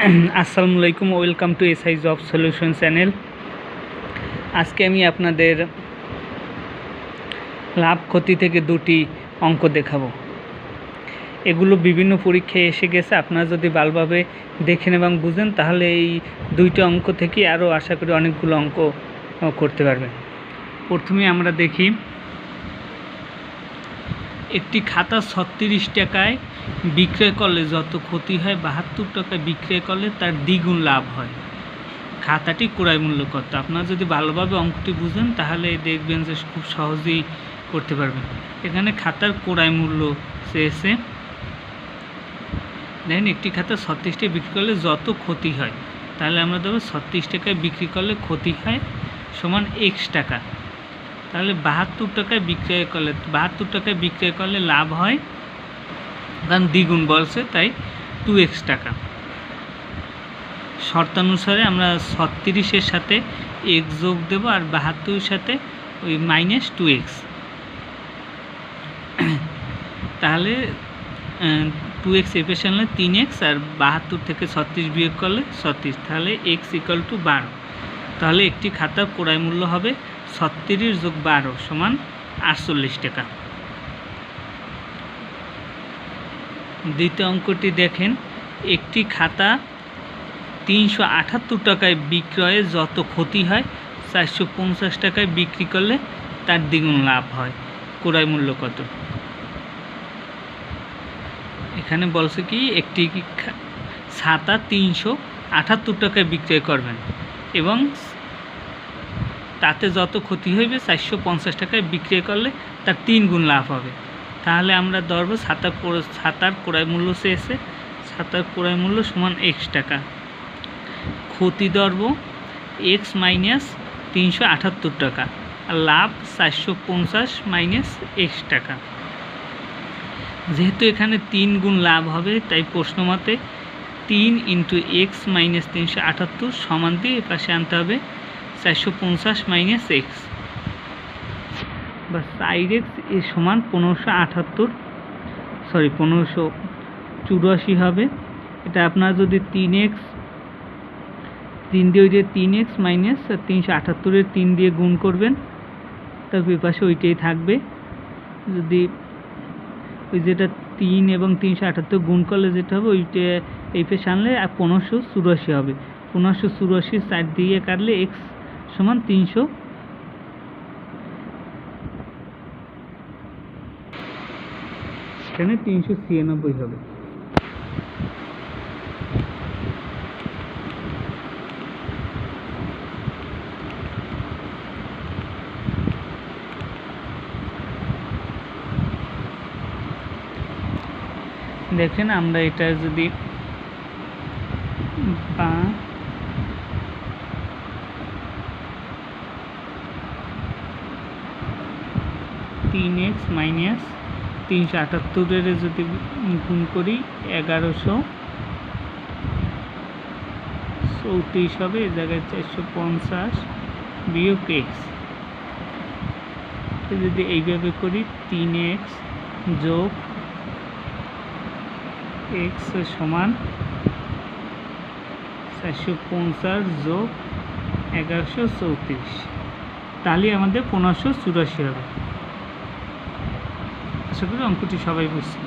আসসালামু আলাইকুম, welcome to SI job solution channel. আজকে আমি আপনাদের লাভ ক্ষতি থেকে দুটি অঙ্ক দেখাবো। এগুলো বিভিন্ন পরীক্ষায় এসে গেছে, আপনারা যদি ভালোভাবে দেখেন এবং বুঝেন, তাহলে এই দুইটা অঙ্ক থেকে আরও আশা করি অনেকগুলো অঙ্ক করতে পারবেন। প্রথমে আমরা দেখি একটি খাতা ছত্রিশ টাকায় বিক্রয় করলে যত ক্ষতি হয় বাহাত্তর টাকায় বিক্রয় করলে তার দ্বিগুণ লাভ হয়। খাতাটি ক্রয় মূল্য কত? আপনারা যদি ভালোভাবে অঙ্কটি বুঝেন তাহলে দেখবেন যে খুব সহজেই করতে পারবেন। এখানে খাতার ক্রয় মূল্য চেয়েছে। দেখেন একটি খাতা ছত্রিশ টাকায় বিক্রি করলে যত ক্ষতি হয়, তাহলে আমরা দেবো ছত্রিশ টাকায় বিক্রি করলে ক্ষতি হয় সমান এক্স টাকা। তাহলে বাহাত্তর টাকায় বিক্রয় করলে, বাহাত্তর টাকায় বিক্রয় করলে লাভ হয় কারণ দ্বিগুণ বলছে, তাই টু এক্স টাকা। শর্তানুসারে আমরা ছত্রিশের সাথে এক্স যোগ দেবো আর বাহাত্তরের সাথে ওই মাইনাস টু এক্স তাহলে টু এক্স এফের সামনে তিন এক্স আর বাহাত্তর থেকে ছত্রিশ বিয়োগ করলে ছত্রিশ। তাহলে এক্স ইকাল টু বারো। তাহলে একটি খাতার ক্রয় মূল্য হবে ছত্রিশ যোগ বারো সমান আটচল্লিশ টাকা। দ্বিতীয় অঙ্কটি দেখেন, একটি খাতা তিনশো আটাত্তর টাকায় বিক্রয়ে যত ক্ষতি হয়, চারশো পঞ্চাশ টাকায় বিক্রি করলে তার দ্বিগুণ লাভ হয়। ক্রয় মূল্য কত? এখানে বলছে কি, একটি ছাতা তিনশো আটাত্তর টাকায় বিক্রয় করবেন এবং তাতে যত ক্ষতি হইবে চারশো পঞ্চাশ টাকায় বিক্রয় করলে তার তিন গুণ লাভ হবে। তাহলে আমরা ধরবো ক্রয়- ছাতার ক্রয় মূল্য চেয়েছে ছাতার ক্রয় মূল্য সমান এক্স টাকা। ক্ষতি ধরবো এক্স মাইনাস তিনশো আটাত্তর টাকা, আর লাভ চারশো পঞ্চাশ মাইনাস এক্স টাকা। যেহেতু এখানে তিন গুণ লাভ হবে, তাই প্রশ্ন মতে তিন ইন্টু এক্স মাইনাস তিনশো আটাত্তর সমান দিয়ে এ পাশে আনতে হবে চারশো পঞ্চাশ মাইনাস এক্স বা সাইড এক্স এ সমান পনেরোশো আটাত্তর। সরি পনেরোশো চুরাশি হবে। এটা আপনার যদি তিন এক্স তিন দিয়ে ওই যে তিন এক্স মাইনাস তিনশো আটাত্তরের তিন দিয়ে গুণ করবেন তারপর এ পাশে ওইটাই থাকবে। যদি ওই যেটা তিন এবং তিনশো আটাত্তর গুণ করলে যেটা হবে, ওইটা এই পেশে আনলে আর পনেরোশো চুরাশি হবে। পনেরোশো চুরাশি সাইড দিয়ে কাটলে এক্স সমান তিনশো। এখানে তিনশো ছিয়ানব্বই হবে। দেখেন আমরা এটা যদি বা তিন এক্স মাইনাস তিনশো আটাত্তরের যদি গুণ করি এগারোশো। চৌত্রিশ হবে, এ জায়গায় চারশো পঞ্চাশ বিয়োগ এক্স যদি এইভাবে করি তিন এক্স যোগ এক্স সমান চারশো পঞ্চাশ যোগ এগারোশো চৌত্রিশ। তাহলে আমাদের পনেরোশো চুরাশি হবে। আশা করি অঙ্কটি সবাই বুঝছেন।